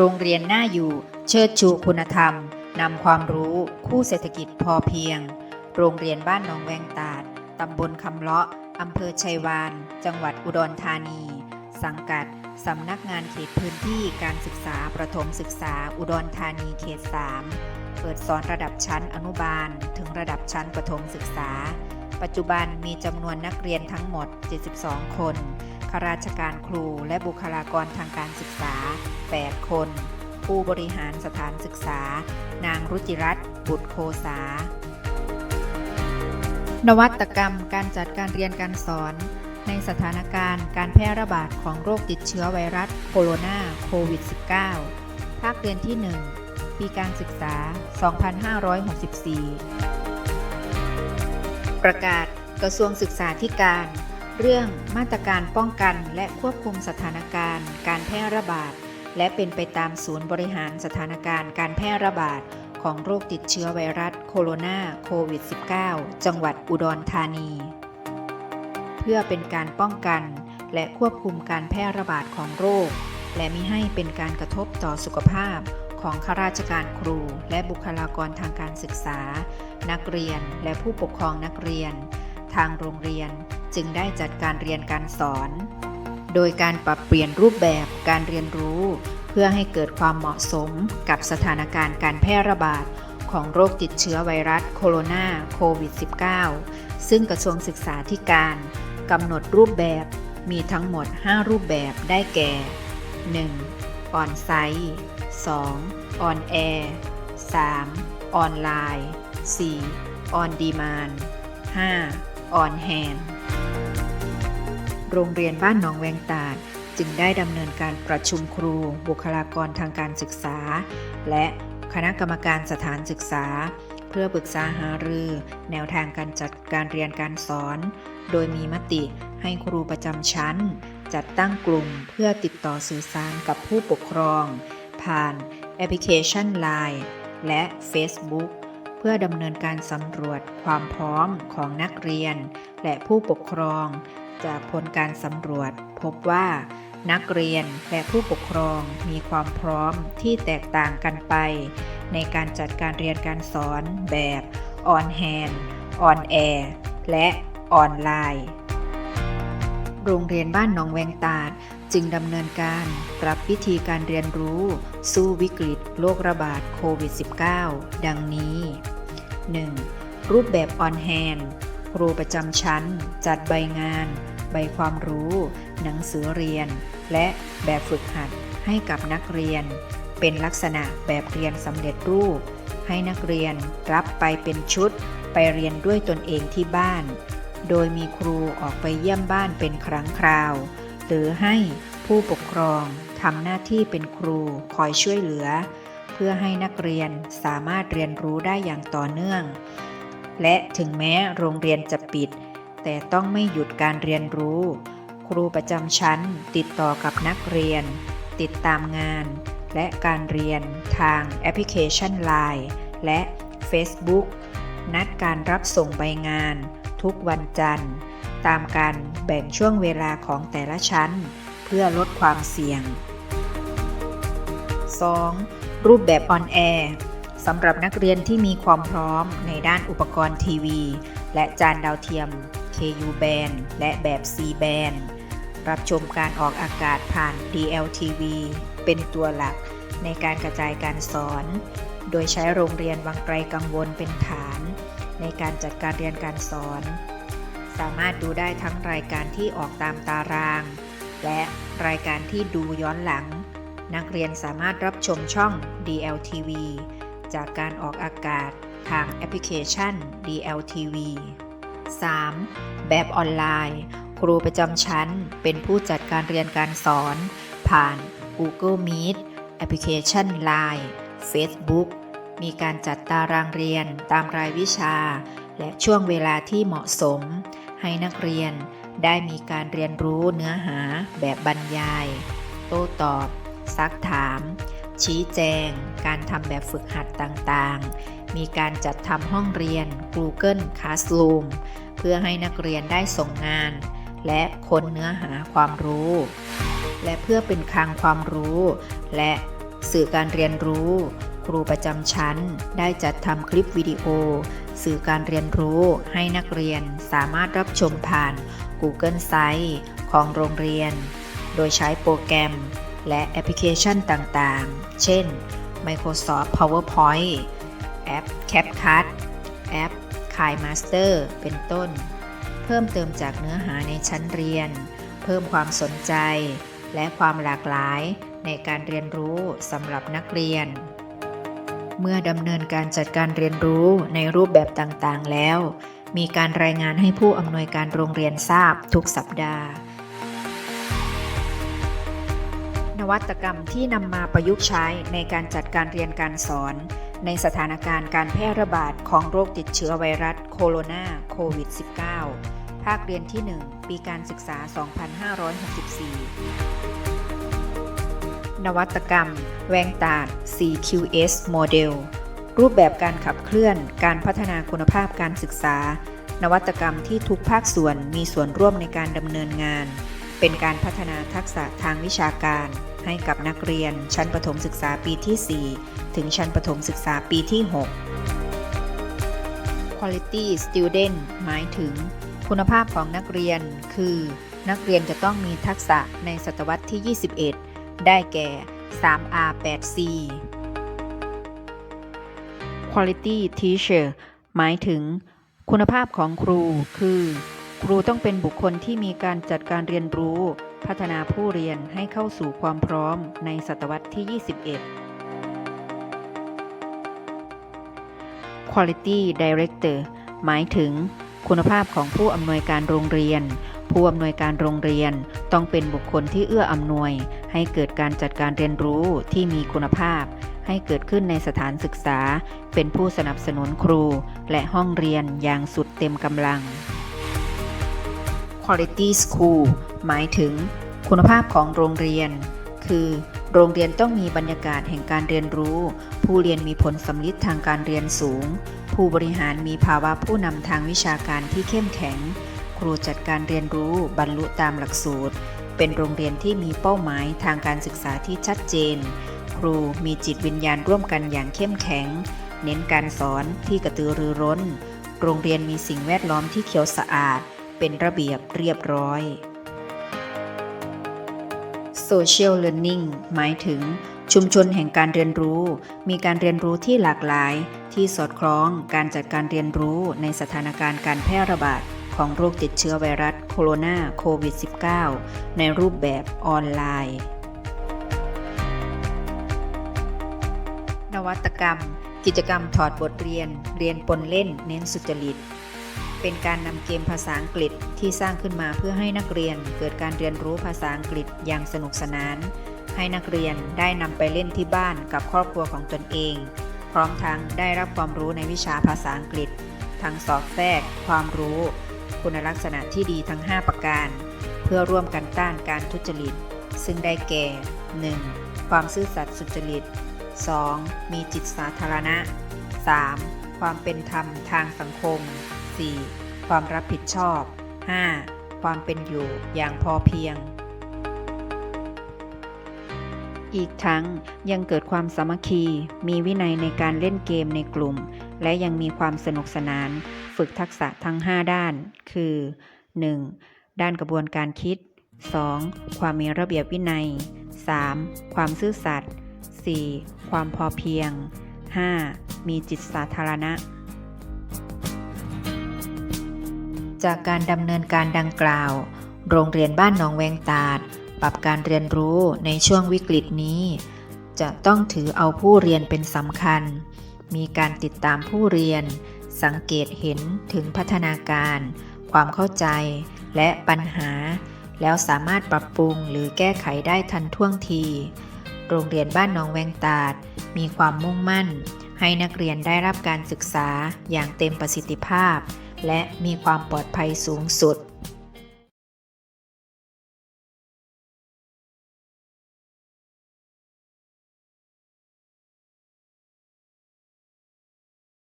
โรงเรียนน่าอยู่ เชิดชูคุณธรรม นำความรู้ คู่เศรษฐกิจพอเพียง โรงเรียนบ้านหนองแวงตาด ตำบลคำเลาะอำเภอชัยวาน จังหวัดอุดรธานี สังกัด สำนักงานเขตพื้นที่การศึกษาประถมศึกษาอุดรธานีเขต 3 เปิดสอนระดับชั้นอนุบาล ถึงระดับชั้นประถมศึกษา ปัจจุบันมีจำนวนนักเรียนทั้งหมด 72 คน ข้าราชการครูและบุคลากรทางการศึกษา 8 คน ผู้บริหารสถานศึกษา นางรุจิรัตน์บุตรโคสา นวัตกรรมการจัดการเรียนการสอน ในสถานการณ์การแพร่ระบาดของโรคติดเชื้อไวรัสโคโรนาโควิด -19 ภาคเรียนที่ 1 ปีการศึกษา 2564 ประกาศกระทรวงศึกษาธิการ เรื่องมาตรการป้องกันและควบคุมสถานการณ์ การแพร่ระบาด และเป็นไปตามศูนย์บริหารสถานการณ์การแพร่ระบาด ของโรคติดเชื้อไวรัสโคโรนาโควิด -19 จังหวัดอุดรธานี เพื่อเป็นการป้องกันและควบคุมการแพร่ระบาดของโรค และมิให้เป็นการกระทบต่อสุขภาพของข้าราชการครูและบุคลากรทางการศึกษา นักเรียนและผู้ปกครองนักเรียน ทางโรงเรียน จึงได้จัดการเรียนการสอน โดยการปรับเปลี่ยนรูปแบบการเรียนรู้ เพื่อให้เกิดความเหมาะสมกับสถานการณ์การแพร่ระบาดของโรคติดเชื้อไวรัสโคโรนาโควิด -19 ซึ่งกระทรวงศึกษาธิการกำหนดรูปแบบมีทั้งหมด 5 รูปแบบได้แก่ 1. ออนไซต์ 2. ออนแอร์ 3. ออนไลน์ 4. ออนดีมาน 5. ออนแฮน โรงเรียนบ้านหนองแวงตาดจึงได้ดำเนินการประชุมครู บุคลากรทางการศึกษา และคณะกรรมการสถานศึกษา เพื่อปรึกษาหารือ แนวทางการจัดการเรียนการสอน โดยมีมติให้ครูประจำชั้น จัดตั้งกลุ่มเพื่อติดต่อสื่อสารกับผู้ปกครอง ผ่านแอปพลิเคชัน Line และ Facebook เพื่อดำเนินการสำรวจความพร้อมของนักเรียน และผู้ปกครอง จากผลการสำรวจ พบว่านักเรียนและผู้ปกครองมีความพร้อมที่แตกต่างกันไป ในการจัดการเรียนการสอนแบบออนแฮนออนแอร์และออนไลน์ โรงเรียนบ้านหนองแวงตาดจึงดำเนินการปรับวิธีการเรียนรู้ สู้วิกฤตโรคระบาดโควิด -19 ดังนี้ 1. รูปแบบออนแฮน รูประจำชั้น จัดใบงาน ใบความรู้ หนังสือเรียน และแบบฝึกหัดให้กับนักเรียน เป็นลักษณะแบบเรียนสำเร็จรูป ให้นักเรียนรับไปเป็นชุด ไปเรียนด้วยตนเองที่บ้าน โดยมีครูออกไปเยี่ยมบ้านเป็นครั้งคราว หรือให้ผู้ปกครองทำหน้าที่เป็นครูคอยช่วยเหลือ เพื่อให้นักเรียนสามารถเรียนรู้ได้อย่างต่อเนื่อง และถึงแม้โรงเรียนจะปิด แต่ต้องไม่หยุดการเรียนรู้ ครูประจำชั้นติดต่อกับนักเรียน ติดตามงาน และการเรียนทางแอปพลิเคชัน Line และ Facebook นัดการรับส่งใบงาน ทุกวันจันทร์ ตามการแบ่งช่วงเวลาของแต่ละชั้น เพื่อลดความเสี่ยง 2. รูปแบบออนแอร์ สำหรับนักเรียนที่มีความพร้อมในด้านอุปกรณ์ทีวี และจานดาวเทียม KU band และแบบ C band รับชมการออกอากาศผ่าน DLTV เป็นตัวหลักในการกระจายการสอน โดยใช้โรงเรียนวังไกลกังวลเป็นฐาน ในการจัดการเรียนการสอน สามารถดูได้ทั้งรายการที่ออกตามตาราง และรายการที่ดูย้อนหลัง นักเรียนสามารถรับชมช่อง DLTV จากการออกอากาศทางแอปพลิเคชัน DLTV 3. แบบออนไลน์ ครูประจำชั้นเป็นผู้จัดการเรียนการสอน ผ่าน Google Meet แอปพลิเคชัน Line Facebook มีการจัดตารางเรียนตามรายวิชา และช่วงเวลาที่เหมาะสม ให้นักเรียนได้มีการเรียนรู้เนื้อหาแบบบรรยาย โต้ตอบ ซักถาม ชี้แจง การทำแบบฝึกหัดต่างๆ มีการจัดทำห้องเรียน Google Classroom เพื่อให้นักเรียนได้ส่งงาน และค้นเนื้อหาความรู้ และเพื่อเป็นคลังความรู้ และสื่อการเรียนรู้ ครูประจำชั้น ได้จัดทำคลิปวิดีโอ สื่อการเรียนรู้ให้นักเรียนสามารถรับชมผ่าน Google Site ของโรงเรียน โดยใช้โปรแกรม และแอปพลิเคชันต่างๆ เช่น Microsoft PowerPoint แอป CapCut แอป KiMaster เป็นต้น เพิ่มเติมจากเนื้อหาในชั้นเรียน เพิ่มความสนใจ และความหลากหลายในการเรียนรู้สำหรับนักเรียน เมื่อดำเนินการจัดการเรียนรู้ในรูปแบบต่างๆ แล้ว มีการรายงานให้ผู้อำนวยการโรงเรียนทราบทุกสัปดาห์ วัตกรรมที่นำมาประยุกต์ใช้ในการจัดการเรียนการสอน ในสถานการณ์การแพร่ระบาดของโรคติดเชื้อไวรัสโคโรนาโควิด -19 ภาคเรียนที่ 1 ปีการศึกษา 2564 นวัตกรรม แวงตาด CQS Model รูปแบบการขับเคลื่อนการพัฒนาคุณภาพการศึกษา นวัตกรรมที่ทุกภาคส่วนมีส่วนร่วมในการดำเนินงานเป็นการพัฒนาทักษะทางวิชาการ ให้กับนักเรียน ชั้นประถมศึกษาปีที่ 4 ถึงชั้นประถมศึกษาปีที่ 6 Quality Student หมายถึง คุณภาพของนักเรียน คือ นักเรียนจะต้องมีทักษะในศตวรรษที่ 21 ได้แก่ 3R 8C Quality Teacher หมายถึง คุณภาพของครู คือ ครูต้องเป็นบุคคลที่มีการจัดการเรียนรู้ พัฒนาผู้เรียนให้เข้าสู่ความพร้อมในศตวรรษที่ 21 Quality Director หมายถึง คุณภาพของผู้อำนวยการโรงเรียน ผู้อำนวยการโรงเรียนต้องเป็นบุคคลที่เอื้ออำนวย ให้เกิดการจัดการเรียนรู้ที่มีคุณภาพ ให้เกิดขึ้นในสถานศึกษา เป็นผู้สนับสนุนครู และห้องเรียนอย่างสุดเต็มกำลัง Quality School หมายถึงคุณภาพของโรงเรียน คือโรงเรียนต้องมีบรรยากาศแห่งการเรียนรู้ ผู้เรียนมีผลสำลิดทางการเรียนสูง ผู้บริหารมีภาวะผู้นำทางวิชาการที่เข้มแข็ง ครูจัดการเรียนรู้บรรลุตามหลักสูตร เป็นโรงเรียนที่มีเป้าหมายทางการศึกษาที่ชัดเจน ครูมีจิตวิญญาณร่วมกันอย่างเข้มแข็ง เน้นการสอนที่กระตือรือร้น โรงเรียนมีสิ่งแวดล้อมที่เขียวสะอาด เป็นระเบียบเรียบร้อย Social Learning หมายถึง ชุมชนแห่งการเรียนรู้ มีการเรียนรู้ที่หลากหลาย ที่สอดคล้องการจัดการเรียนรู้ในสถานการณ์การแพร่ระบาดของโรคติดเชื้อไวรัสโคโรนาโควิด -19 ในรูปแบบออนไลน์ นวัตกรรม กิจกรรมถอดบทเรียน เรียนปนเล่น เน้นสุจริต เป็นการนำเกมภาษาอังกฤษที่สร้างขึ้นมาเพื่อให้นักเรียนเกิดการเรียนรู้ภาษาอังกฤษอย่างสนุกสนาน ให้นักเรียนได้นำไปเล่นที่บ้านกับครอบครัวของตนเอง พร้อมทั้งได้รับความรู้ในวิชาภาษาอังกฤษ ทั้งสอบแทรก ความรู้ คุณลักษณะที่ดีทั้ง 5 ประการ เพื่อร่วมกันต้านการทุจริต ซึ่งได้แก่ 1. ความซื่อสัตย์สุจริต 2. มีจิตสาธารณะ 3. ความเป็นธรรมทางสังคม 4. ความรับผิดชอบ 5. ความเป็นอยู่อย่างพอเพียง อีกทั้งยังเกิดความสามัคคี มีวินัยในการเล่นเกมในกลุ่ม และยังมีความสนุกสนาน ฝึกทักษะทั้ง 5 ด้าน คือ 1. ด้านกระบวนการคิด 2. ความมีระเบียบวินัย 3. ความซื่อสัตย์ 4. ความพอเพียง 5. มีจิตสาธารณะ จากการดำเนินการดังกล่าว โรงเรียนบ้านหนองแวงตาด ปรับการเรียนรู้ในช่วงวิกฤตนี้ จะต้องถือเอาผู้เรียนเป็นสำคัญ มีการติดตามผู้เรียน สังเกตเห็นถึงพัฒนาการ ความเข้าใจและปัญหา แล้วสามารถปรับปรุงหรือแก้ไขได้ทันท่วงที โรงเรียนบ้านหนองแวงตาด มีความมุ่งมั่น ให้นักเรียนได้รับการศึกษาอย่างเต็มประสิทธิภาพ และมีความปลอดภัยสูงสุด